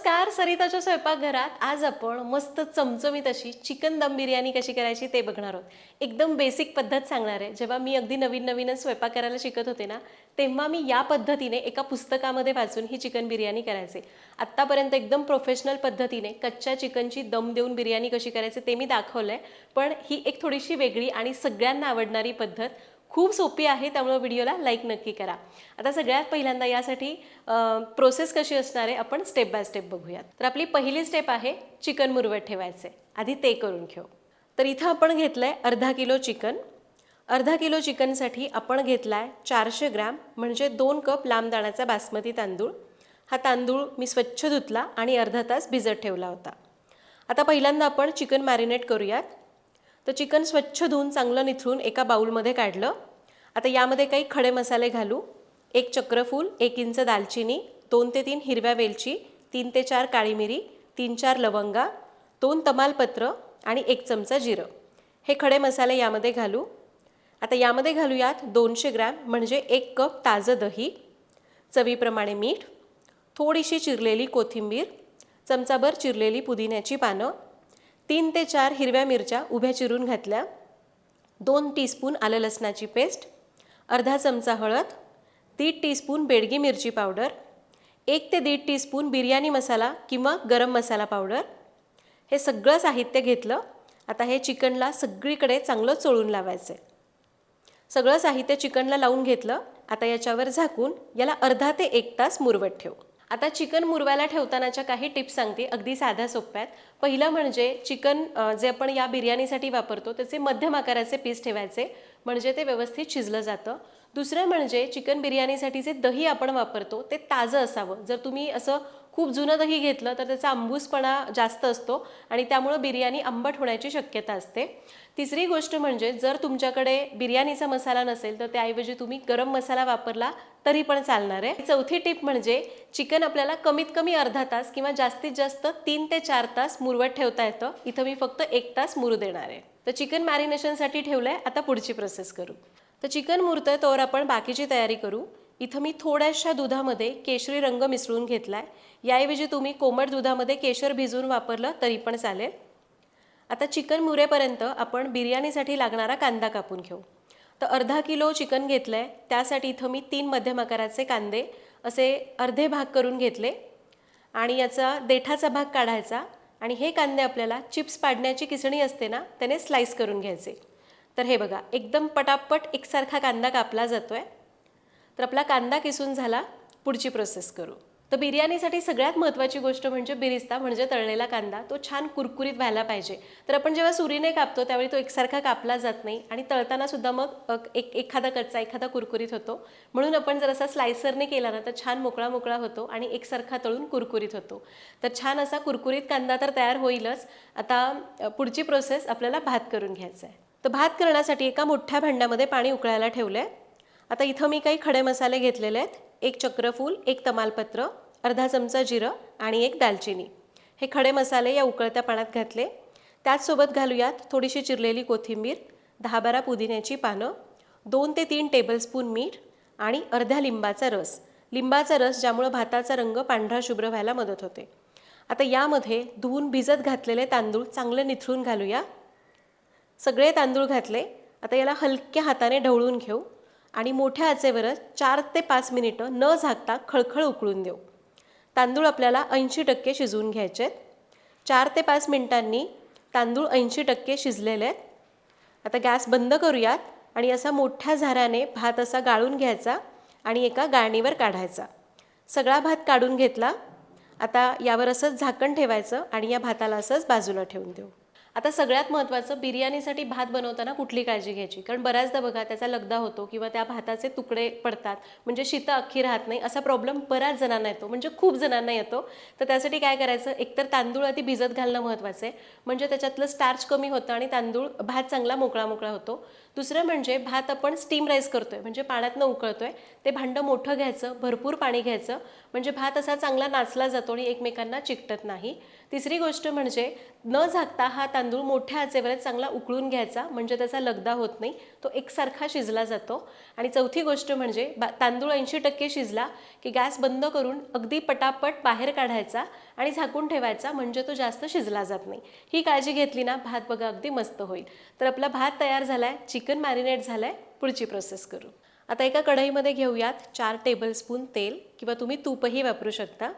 नमस्कार सरिताच्या स्वयंपाकघरात आज आपण मस्त चमचमीत अशी चिकन दम बिर्याणी कशी करायची ते बघणार आहोत. एकदम बेसिक पद्धत सांगणार आहे. जेव्हा मी अगदी नवीन नवीनच स्वयंपाक करायला शिकत होते ना तेव्हा मी या पद्धतीने एका पुस्तकामध्ये वाचून ही चिकन बिर्याणी करायचे. आत्तापर्यंत एकदम प्रोफेशनल पद्धतीने कच्च्या चिकनची दम देऊन बिर्याणी कशी करायची ते मी दाखवलं आहे पण ही एक थोडीशी वेगळी आणि सगळ्यांना आवडणारी पद्धत खूप सोपी आहे त्यामुळं व्हिडिओला लाईक नक्की करा. आता सगळ्यात पहिल्यांदा यासाठी प्रोसेस कशी असणार आहे आपण स्टेप बाय स्टेप बघूयात. तर आपली पहिली स्टेप आहे चिकन मुरवत ठेवायचे. आधी ते करून घेऊ. तर इथं आपण घेतलं आहे अर्धा किलो चिकन. अर्धा किलो चिकनसाठी आपण घेतला आहे चारशे ग्रॅम म्हणजे दोन कप लांब दाण्याचा बासमती तांदूळ. हा तांदूळ मी स्वच्छ धुतला आणि अर्धा तास भिजत ठेवला होता. आता पहिल्यांदा आपण चिकन मॅरिनेट करूयात. तर चिकन स्वच्छ धुवून चांगलं निथळून एका बाऊलमध्ये काढलं. आता यामध्ये काही खडे मसाले घालू. एक चक्रफूल एक इंच दालचिनी दोन ते तीन हिरव्या वेलची तीन ते चार काळी मिरी तीन चार लवंगा दोन तमालपत्र आणि एक चमचा जिरं. हे खडे मसाले यामध्ये घालू. आता यामध्ये घालूयात दोनशे ग्रॅम म्हणजे एक कप ताजं दही चवीप्रमाणे मीठ थोडीशी चिरलेली कोथिंबीर चमचाभर चिरलेली पुदिन्याची पानं तीन ते चार हिरव्या मिरच्या उभ्या चिरून घातल्या. दोन टीस्पून आलं लसणाची पेस्ट अर्धा चमचा हळद दीड टीस्पून बेडगी मिरची पावडर एक ते दीड टीस्पून बिर्याणी मसाला किंवा गरम मसाला पावडर हे सगळं साहित्य घेतलं. आता हे चिकनला सगळीकडे चांगलं चोळून लावायचं आहे सगळं साहित्य चिकनला लावून घेतलं. आता याच्यावर झाकून याला अर्धा ते एक तास मुरवत ठेवू. आता चिकन मुरवायला ठेवतानाच्या काही टिप्स सांगते अगदी साध्या सोप्या आहेत. पहिलं म्हणजे चिकन जे आपण या बिर्याणीसाठी वापरतो त्याचे मध्यम आकाराचे पीस ठेवायचे म्हणजे ते व्यवस्थित शिजलं जातं. दुसरं म्हणजे चिकन बिर्याणीसाठी जे दही आपण वापरतो ते ताजं असावं. जर तुम्ही असं खूप जुनं दही घेतलं तर त्याचा आंबूसपणा जास्त असतो आणि त्यामुळं बिर्याणी आंबट होण्याची शक्यता असते. तिसरी गोष्ट म्हणजे जर तुमच्याकडे बिर्याणीचा मसाला नसेल तर त्याऐवजी तुम्ही गरम मसाला वापरला तरी पण चालणार आहे. चौथी टिप म्हणजे चिकन आपल्याला कमीत कमी अर्धा तास किंवा जास्तीत जास्त तीन ते चार तास मुरवत ठेवता येतं. इथं मी फक्त एक तास मुरू देणार आहे. तर चिकन मॅरिनेशनसाठी ठेवलं आहे आता पुढची प्रोसेस करू. तर चिकन मुरतंय तोवर आपण बाकीची तयारी करू. इथं मी थोड्याशा दुधामध्ये केशरी रंग मिसळून घेतला आहे याऐवजी तुम्ही कोमट दुधामध्ये केशर भिजवून वापरलं तरी पण चालेल. आता चिकन मुरेपर्यंत आपण बिर्याणीसाठी लागणारा कांदा कापून घेऊ. तर अर्धा किलो चिकन घेतलं आहे त्यासाठी इथं मी तीन मध्यम आकाराचे कांदे असे अर्धे भाग करून घेतले. आणि याचा देठाचा भाग काढायचा. आणि हे कांदे आपल्याला चिप्स पाडण्याची किसणी असते ना त्याने स्लाईस करून घ्यायचे. तर हे बघा एकदम पटापट एकसारखा कांदा कापला जातो आहे तर आपला कांदा किसून झाला पुढची प्रोसेस करू. तर बिर्याणीसाठी सगळ्यात महत्त्वाची गोष्ट म्हणजे बिरिस्ता म्हणजे तळलेला कांदा तो छान कुरकुरीत व्हायला पाहिजे. तर आपण जेव्हा सुरीने कापतो त्यावेळी तो एकसारखा कापला जात नाही आणि तळताना सुद्धा मग एक एखादा कच्चा एखादा कुरकुरीत होतो. म्हणून आपण जर असा स्लायसरने केला ना तर छान मोकळा मोकळा होतो आणि एकसारखा तळून कुरकुरीत होतो. तर छान असा कुरकुरीत कांदा तर तयार होईलच. आता पुढची प्रोसेस आपल्याला भात करून घ्यायचा आहे तर भात करण्यासाठी एका मोठ्या भांड्यामध्ये पाणी उकळायला ठेवलं आहे आता इथं मी काही खडे मसाले घेतलेले आहेत. एक चक्रफूल एक तमालपत्र अर्धा चमचा जिरं आणि एक दालचिनी. हे खडे मसाले या उकळत्या पाण्यात घातले. त्याचसोबत घालूयात थोडीशी चिरलेली कोथिंबीर दहा बारा पुदिन्याची पानं दोन ते तीन टेबलस्पून मीठ आणि अर्ध्या लिंबाचा रस. लिंबाचा रस ज्यामुळं भाताचा रंग पांढरा शुभ्र व्हायला मदत होते. आता यामध्ये धुवून भिजत घातलेले तांदूळ चांगले निथळून घालूया. सगळे तांदूळ घातले. आता याला हलक्या हाताने ढवळून घेऊ. आणि मोठ्या आचेवरच चार ते पाच मिनिटं न झाकता खळखळ उकळून देऊ. तांदूळ आपल्याला ऐंशी टक्के शिजवून घ्यायचे आहेत. चार ते पाच मिनिटांनी तांदूळ ऐंशी टक्के शिजलेले आहेत. आता गॅस बंद करूयात आणि असा मोठ्या झाऱ्याने भात असा गाळून घ्यायचा आणि एका गाळणीवर काढायचा. सगळा भात काढून घेतला. आता यावर असंच झाकण ठेवायचं आणि या भाताला असंच बाजूला ठेवून देऊ. आता सगळ्यात महत्त्वाचं बिर्याणीसाठी भात बनवताना कुठली काळजी घ्यायची? कारण बऱ्याचदा बघा त्याचा लगदा होतो किंवा त्या भाताचे तुकडे पडतात. म्हणजे शीतं अख्खी राहत नाही. असा प्रॉब्लेम बऱ्याच जणांना येतो. म्हणजे खूप जणांना येतो. तर त्यासाठी काय करायचं? एकतर तांदूळ आधी भिजत घालणं महत्त्वाचं आहे. म्हणजे त्याच्यातलं स्टार्च कमी होतं आणि तांदूळ भात चांगला मोकळा मोकळा होतो. दुसरं म्हणजे भात आपण स्टीम राईस करतोय. म्हणजे पाण्यातनं उकळतोय. ते भांडं मोठं घ्यायचं भरपूर पाणी घ्यायचं. म्हणजे भात असा चांगला नाचला जातो आणि एकमेकांना चिकटत नाही. तिसरी गोष्ट म्हणजे न झाकता हा तांदूळ मोठ्या आचेवर चांगला उकळून घ्यायचा म्हणजे त्याचा लगदा होत नाही तो एकसारखा शिजला जातो. आणि चौथी गोष्ट म्हणजे बा तांदूळ ऐंशी टक्के शिजला की गॅस बंद करून अगदी पटापट बाहेर काढायचा आणि झाकून ठेवायचा म्हणजे तो जास्त शिजला जात नाही. ही काळजी घेतली ना भात बघा अगदी मस्त होईल. तर आपला भात तयार झाला आहे चिकन मॅरिनेट झालंय पुढची प्रोसेस करू. आता एका कढईमध्ये घेऊयात चार टेबलस्पून तेल किंवा तुम्ही तूपही वापरू शकता.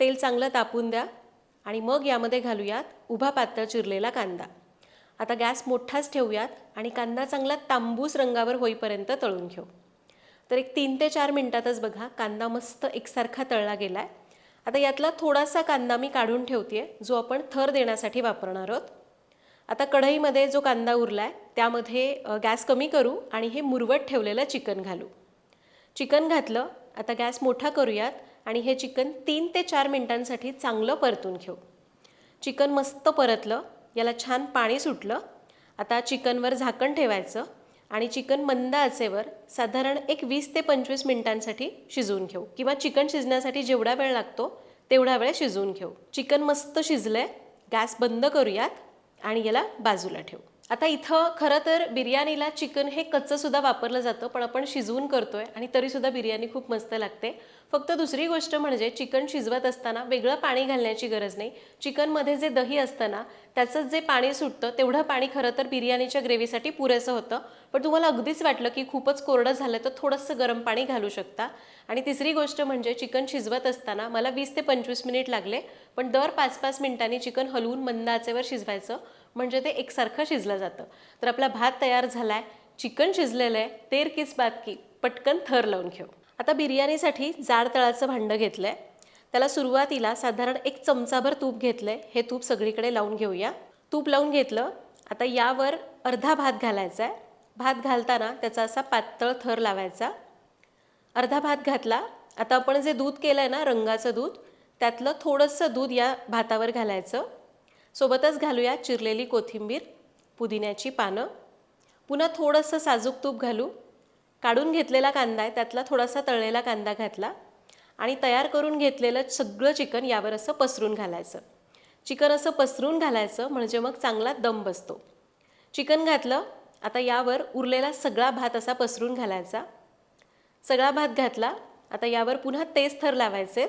तेल चांगलं तापून द्या. आणि मग यामध्ये घालूयात उभा पातळ चिरलेला कांदा. आता गॅस मोठाच ठेवूयात आणि कांदा चांगला तांबूस रंगावर होईपर्यंत तळून घेऊ. तर एक तीन ते चार मिनटातच बघा कांदा मस्त एकसारखा तळला गेला आहे आता यातला थोडासा कांदा मी काढून ठेवते जो आपण थर देण्यासाठी वापरणार आहोत. आता कढईमध्ये जो कांदा उरला आहे त्यामध्ये गॅस कमी करू आणि हे मुरवट ठेवलेलं चिकन घालू. चिकन घातलं आता गॅस मोठा करूयात. आणि हे चिकन तीन ते चार मिनिटांसाठी चांगलं परतून घेऊ. चिकन मस्त परतलं याला छान पाणी सुटलं. आता चिकनवर झाकण ठेवायचं आणि चिकन मंद आचेवर साधारण एक वीस ते पंचवीस मिनिटांसाठी शिजवून घेऊ किंवा चिकन शिजण्यासाठी जेवढा वेळ लागतो तेवढा वेळ शिजवून घेऊ. चिकन मस्त शिजलंय गॅस बंद करूयात आणि याला बाजूला ठेवू. आता इथं खरं तर बिर्याणीला चिकन हे कच्चंसुद्धा वापरलं जातं पण आपण शिजवून करतोय आणि तरीसुद्धा बिर्याणी खूप मस्त लागते. फक्त दुसरी गोष्ट म्हणजे चिकन शिजवत असताना वेगळं पाणी घालण्याची गरज नाही. चिकनमध्ये जे दही असतं ना त्याचं जे पाणी सुटतं तेवढं पाणी खरं तर बिर्याणीच्या ग्रेव्हीसाठी पुरेसं होतं. पण तुम्हाला अगदीच वाटलं की खूपच कोरडं झालं तर थोडंसं गरम पाणी घालू शकता. आणि तिसरी गोष्ट म्हणजे चिकन शिजवत असताना मला वीस ते पंचवीस मिनिट लागले पण दर पाच पाच मिनिटांनी चिकन हलवून मंद आचेवर शिजवायचं म्हणजे ते एकसारखं शिजलं जातं. तर आपला भात तयार झाला आहे चिकन शिजलेलं आहे तेर किस बात की पटकन थर लावून घेऊ. आता बिर्याणीसाठी जाड तळाचं भांडं घेतलं आहे त्याला सुरुवातीला साधारण एक चमचाभर तूप घेतलं आहे हे तूप सगळीकडे लावून घेऊया. तूप लावून घेतलं. आता यावर अर्धा भात घालायचा आहे. भात घालताना त्याचा असा पातळ थर लावायचा. अर्धा भात घातला. आता आपण जे दूध केलं आहे ना रंगाचं दूध त्यातलं थोडंसं दूध या भातावर घालायचं. सोबतच घालूया चिरलेली कोथिंबीर पुदिन्याची पानं. पुन्हा थोडंसं साजूक तूप घालू. काढून घेतलेला कांदा आहे त्यातला थोडासा तळलेला कांदा घातला आणि तयार करून घेतलेलं सगळं चिकन यावर असं पसरून घालायचं. चिकन असं पसरून घालायचं म्हणजे मग चांगला दम बसतो. चिकन घातलं आता यावर उरलेला सगळा भात असा पसरून घालायचा. सगळा भात घातला आता यावर पुन्हा तेच थर लावायचेत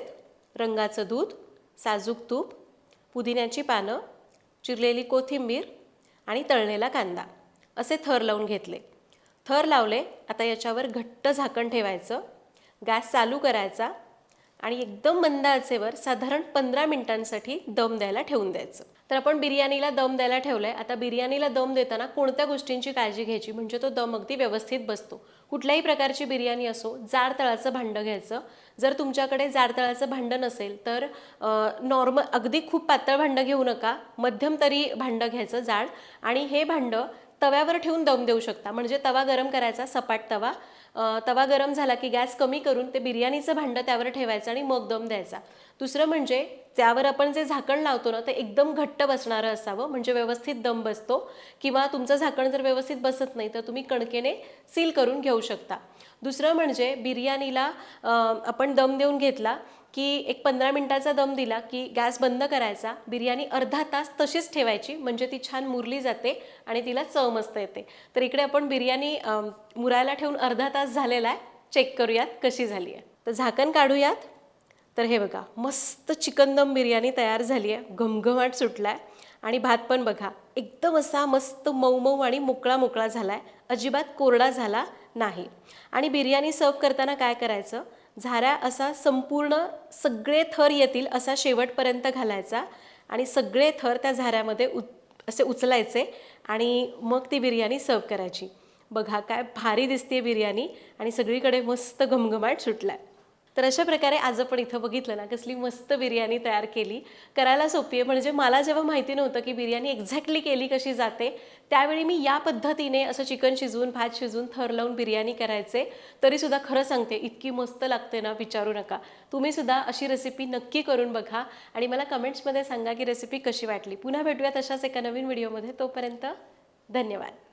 रंगाचं दूध साजूक तूप पुदिन्याची पानं चिरलेली कोथिंबीर आणि तळलेला कांदा असे थर लावून घेतले. थर लावले आता याच्यावर घट्ट झाकण ठेवायचं गॅस चालू करायचा आणि एकदम मंद आचेवर साधारण पंधरा मिनिटांसाठी दम द्यायला ठेवून द्यायचं. तर आपण बिर्याणीला दम द्यायला ठेवलं आहे आता बिर्याणीला दम देताना कोणत्या गोष्टींची काळजी घ्यायची? म्हणजे तो दम अगदी व्यवस्थित बसतो. कुठल्याही प्रकारची बिर्याणी असो जाड तळाचं भांडं घ्यायचं. जर तुमच्याकडे जाड तळाचं भांडं नसेल तर नॉर्मल अगदी खूप पातळ भांडं घेऊ नका. मध्यम तरी भांडं घ्यायचं जाड. आणि हे भांडं तव्यावर ठेवून दम देऊ शकता. म्हणजे तवा गरम करायचा सपाट तवा. तवा गरम झाला की गॅस कमी करून ते बिर्याणीचं भांडं त्यावर ठेवायचं आणि मग दम द्यायचा. दुसरं म्हणजे त्यावर आपण जे झाकण लावतो ना ते एकदम घट्ट बसणारं असावं. म्हणजे व्यवस्थित दम बसतो किंवा तुमचं झाकण जर व्यवस्थित बसत नाही तर तुम्ही कणकेने सील करून घेऊ शकता. दुसरं म्हणजे बिर्याणीला आपण दम देऊन घेतला की एक पंधरा मिनटाचा दम दिला की गॅस बंद करायचा बिर्याणी अर्धा तास तशीच ठेवायची म्हणजे ती छान मुरली जाते आणि तिला चव मस्त येते. तर इकडे आपण बिर्याणी मुरायला ठेवून अर्धा तास झालेला आहे. चेक करूयात कशी झाली आहे. तर झाकण काढूयात. तर हे बघा मस्त चिकन दम बिर्याणी तयार झाली आहे. घमघमाट सुटला आहे आणि भात पण बघा एकदम असा मस्त मऊ मऊ आणि मोकळा मोकळा झाला आहे अजिबात कोरडा झाला नाही. आणि बिर्याणी सर्व करताना काय करायचं? झाऱ्या असा संपूर्ण सगळे थर येतील असा शेवटपर्यंत घालायचा आणि सगळे थर त्या झाऱ्यामध्ये उ असे उचलायचे आणि मग ती बिर्याणी सर्व करायची. बघा काय भारी दिसते बिर्याणी आणि सगळीकडे मस्त घमघमाट सुटला आहे तर अशा प्रकारे आज आपण इथं बघितलं ना कसली मस्त बिर्याणी तयार केली. करायला सोपी आहे म्हणजे मला जेव्हा माहिती नव्हतं की बिर्याणी एक्झॅक्टली केली कशी जाते त्यावेळी मी या पद्धतीने असं चिकन शिजवून भात शिजवून थर लावून बिर्याणी करायचे. तरीसुद्धा खरं सांगते इतकी मस्त लागते ना विचारू नका. तुम्ही सुद्धा अशी रेसिपी नक्की करून बघा आणि मला कमेंट्समध्ये सांगा की रेसिपी कशी वाटली. पुन्हा भेटूयात अशाच एका नवीन व्हिडिओमध्ये तोपर्यंत धन्यवाद.